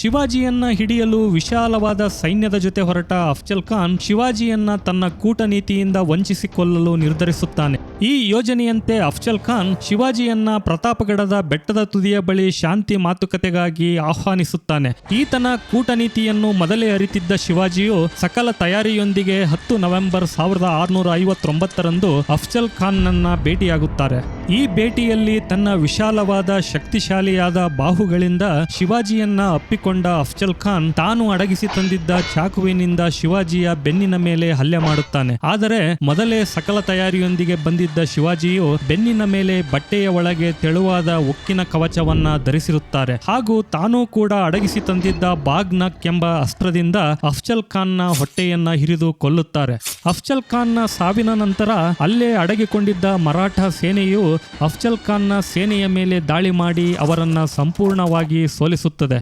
ಶಿವಾಜಿಯನ್ನ ಹಿಡಿಯಲು ವಿಶಾಲವಾದ ಸೈನ್ಯದ ಜೊತೆ ಹೊರಟ ಅಫ್ಜಲ್ ಖಾನ್ ಶಿವಾಜಿಯನ್ನ ತನ್ನ ಕೂಟನೀತಿಯಿಂದ ವಂಚಿಸಿಕೊಳ್ಳಲು ನಿರ್ಧರಿಸುತ್ತಾನೆ. ಈ ಯೋಜನೆಯಂತೆ ಅಫ್ಜಲ್ ಖಾನ್ ಶಿವಾಜಿಯನ್ನ ಪ್ರತಾಪಗಡದ ಬೆಟ್ಟದ ತುದಿಯ ಬಳಿ ಶಾಂತಿ ಮಾತುಕತೆಗಾಗಿ ಆಹ್ವಾನಿಸುತ್ತಾನೆ. ಈತನ ಕೂಟನೀತಿಯನ್ನು ಮೊದಲೇ ಅರಿತಿದ್ದ ಶಿವಾಜಿಯು ಸಕಲ ತಯಾರಿಯೊಂದಿಗೆ ಹತ್ತು ನವೆಂಬರ್ ಸಾವಿರದ ಆರುನೂರ ಐವತ್ತೊಂಬತ್ತರಂದು ಅಫ್ಜಲ್ ಖಾನ್ನನ್ನ ಭೇಟಿಯಾಗುತ್ತಾರೆ. ಈ ಭೇಟಿಯಲ್ಲಿ ತನ್ನ ವಿಶಾಲವಾದ ಶಕ್ತಿಶಾಲಿಯಾದ ಬಾಹುಗಳಿಂದ ಶಿವಾಜಿಯನ್ನ ಅಪ್ಪಿಕೊಂಡ ಅಫ್ಜಲ್ ಖಾನ್ ತಾನು ಅಡಗಿಸಿ ತಂದಿದ್ದ ಚಾಕುವಿನಿಂದ ಶಿವಾಜಿಯ ಬೆನ್ನಿನ ಮೇಲೆ ಹಲ್ಲೆ ಮಾಡುತ್ತಾನೆ. ಆದರೆ ಮೊದಲೇ ಸಕಲ ತಯಾರಿಯೊಂದಿಗೆ ಬಂದಿದ್ದ ಶಿವಾಜಿಯು ಬೆನ್ನಿನ ಮೇಲೆ ಬಟ್ಟೆಯ ಒಳಗೆ ತೆಳುವಾದ ಉಕ್ಕಿನ ಕವಚವನ್ನ ಧರಿಸಿರುತ್ತಾರೆ. ಹಾಗೂ ತಾನೂ ಕೂಡ ಅಡಗಿಸಿ ತಂದಿದ್ದ ಬಾಗ್ನಕ್ ಎಂಬ ಅಸ್ತ್ರದಿಂದ ಅಫ್ಜಲ್ ಖಾನ್ನ ಹೊಟ್ಟೆಯನ್ನ ಹಿರಿದು ಕೊಲ್ಲುತ್ತಾರೆ. ಅಫ್ಜಲ್ ಖಾನ್ನ ಸಾವಿನ ನಂತರ ಅಲ್ಲೇ ಅಡಗಿಕೊಂಡಿದ್ದ ಮರಾಠ ಸೇನೆಯು ಅಫ್ಜಲ್ ಖಾನ್ನ ಸೇನೆಯ ಮೇಲೆ ದಾಳಿ ಮಾಡಿ ಅವರನ್ನು ಸಂಪೂರ್ಣವಾಗಿ ಸೋಲಿಸುತ್ತದೆ.